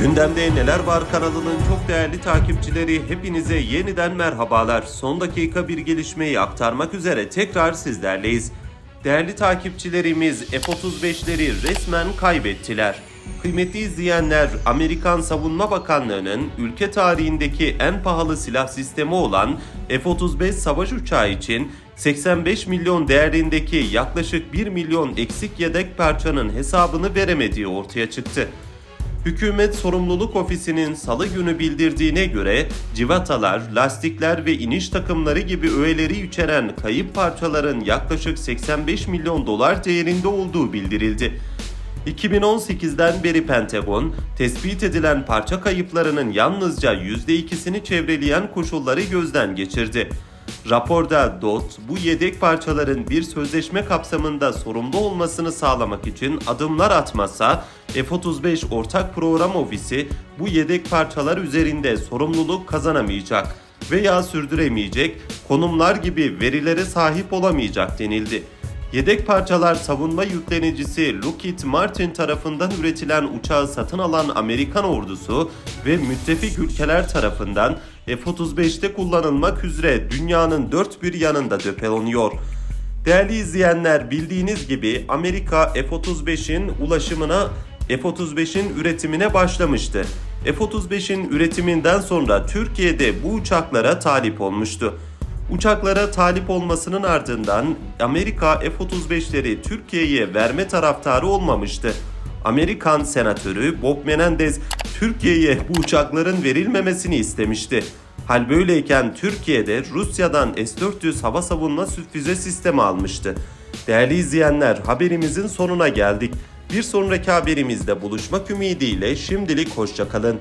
Gündemde Neler Var kanalının çok değerli takipçileri hepinize yeniden merhabalar. Son dakika bir gelişmeyi aktarmak üzere tekrar sizlerleyiz. Değerli takipçilerimiz F-35'leri resmen kaybettiler. Kıymetli izleyenler, Amerikan Savunma Bakanlığı'nın ülke tarihindeki en pahalı silah sistemi olan F-35 savaş uçağı için 85 milyon değerindeki yaklaşık 1 milyon eksik yedek parçanın hesabını veremediği ortaya çıktı. Hükümet Sorumluluk Ofisi'nin salı günü bildirdiğine göre civatalar, lastikler ve iniş takımları gibi öğeleri içeren kayıp parçaların yaklaşık 85 milyon dolar değerinde olduğu bildirildi. 2018'den beri Pentagon, tespit edilen parça kayıplarının yalnızca %2'sini çevreleyen koşulları gözden geçirdi. Raporda DOT, bu yedek parçaların bir sözleşme kapsamında sorumlu olmasını sağlamak için adımlar atmasa, F-35 Ortak Program Ofisi bu yedek parçalar üzerinde sorumluluk kazanamayacak veya sürdüremeyecek, konumlar gibi verilere sahip olamayacak denildi. Yedek parçalar savunma yüklenicisi Lockheed Martin tarafından üretilen uçağı satın alan Amerikan ordusu ve müttefik ülkeler tarafından F-35'te kullanılmak üzere dünyanın dört bir yanında depolanıyor. Değerli izleyenler bildiğiniz gibi Amerika F-35'in ulaşımına F-35'in üretimine başlamıştı. F-35'in üretiminden sonra Türkiye'de bu uçaklara talip olmuştu. Uçaklara talip olmasının ardından Amerika F-35'leri Türkiye'ye verme taraftarı olmamıştı. Amerikan senatörü Bob Menendez Türkiye'ye bu uçakların verilmemesini istemişti. Hal böyleyken Türkiye'de Rusya'dan S-400 hava savunma füze sistemi almıştı. Değerli izleyenler haberimizin sonuna geldik. Bir sonraki haberimizde buluşmak ümidiyle şimdilik hoşçakalın.